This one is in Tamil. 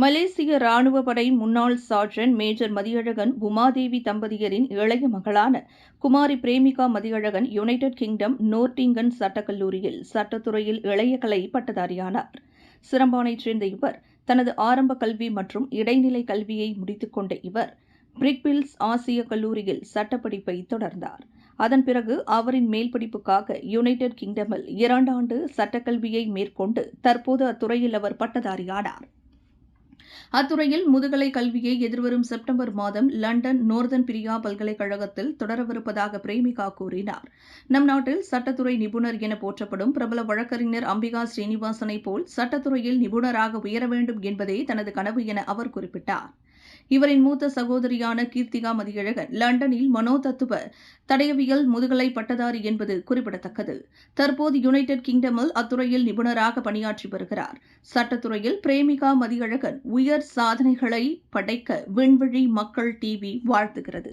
மலேசிய ராணுவ படை முன்னாள் சார்ஜன்ட் மேஜர் மதியழகன் உமாதேவி தம்பதியரின் இளைய மகளான Kumari Premika Mathiyazhagan United Kingdom Nottingham சட்டக்கல்லூரியில் சட்டத்துறையில் இளைய கலை பட்டதாரியானார். சிறம்பானைச் சேர்ந்த இவர் தனது ஆரம்ப கல்வி மற்றும் இடைநிலை கல்வியை முடித்துக்கொண்ட இவர் பிரிக்பில்ஸ் ஆசிய கல்லூரியில் சட்டப்படிப்பை தொடர்ந்தார். அதன் பிறகு அவரின் மேல் படிப்புக்காக யுனைடெட் கிங்டமில் இரண்டாண்டு சட்டக்கல்வியை மேற்கொண்டு தற்போது அத்துறையில் அவர் பட்டதாரியானார். அத்துறையில் முதுகலை கல்வியை எதிர்வரும் செப்டம்பர் மாதம் லண்டன் நோர்தன் பிரியா பல்கலைக்கழகத்தில் தொடரவிருப்பதாக பிரேமிகா கூறினார். நம் நாட்டில் சட்டத்துறை நிபுணர் என போற்றப்படும் பிரபல வழக்கறிஞர் அம்பிகா ஸ்ரீனிவாசனை போல் சட்டத்துறையில் நிபுணராக உயர வேண்டும் என்பதே தனது கனவு என அவர் குறிப்பிட்டார். இவரின் மூத்த சகோதரியான கீர்த்திகா மதியழகன் லண்டனில் மனோதத்துவ தடயவியல் முதுகலை பட்டதாரி என்பது குறிப்பிடத்தக்கது. தற்போது யுனைடெட் கிங்டமில் அத்துறையில் நிபுணராக பணியாற்றி வருகிறார். சட்டத்துறையில் பிரேமிகா மதியழகன் உயர் சாதனைகளை படைக்க விண்வெளி மக்கள் டிவி வாழ்த்துகிறது.